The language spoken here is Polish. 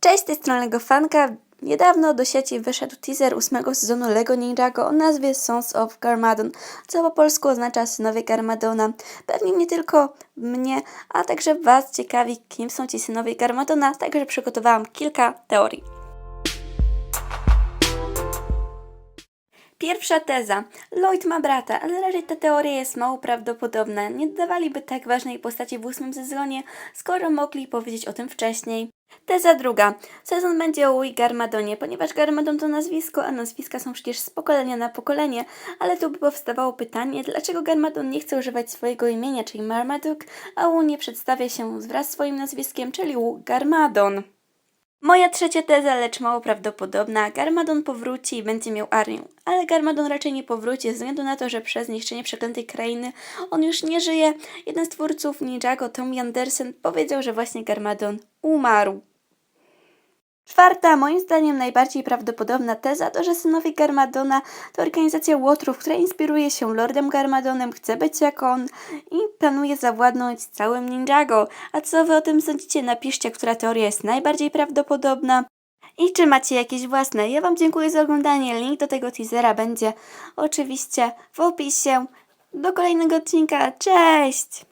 Cześć, z tej strony Lego Fanka. Niedawno do sieci wyszedł teaser ósmego sezonu Lego Ninjago o nazwie Sons of Garmadon, co po polsku oznacza Synowie Garmadona. Pewnie nie tylko mnie, a także Was ciekawi, kim są ci Synowie Garmadona, także przygotowałam kilka teorii. Pierwsza teza. Lloyd ma brata, ale raczej ta teoria jest mało prawdopodobna. Nie dodawaliby tak ważnej postaci w ósmym sezonie, skoro mogli powiedzieć o tym wcześniej. Teza druga. Sezon będzie o Louis Garmadonie, ponieważ Garmadon to nazwisko, a nazwiska są przecież z pokolenia na pokolenie, ale tu by powstawało pytanie, dlaczego Garmadon nie chce używać swojego imienia, czyli Marmaduke, a Wu nie przedstawia się wraz z swoim nazwiskiem, czyli Wu Garmadon. Moja trzecia teza, lecz mało prawdopodobna. Garmadon powróci i będzie miał armię. Ale Garmadon raczej nie powróci ze względu na to, że przez zniszczenie przeklętej krainy on już nie żyje. Jeden z twórców Ninjago, Tom Anderson, powiedział, że właśnie Garmadon umarł. Czwarta, moim zdaniem najbardziej prawdopodobna teza to, że synowie Garmadona to organizacja łotrów, która inspiruje się Lordem Garmadonem, chce być jak on i planuje zawładnąć całym Ninjago. A co wy o tym sądzicie? Napiszcie, która teoria jest najbardziej prawdopodobna. I czy macie jakieś własne? Ja Wam dziękuję za oglądanie. Link do tego teasera będzie oczywiście w opisie. Do kolejnego odcinka. Cześć!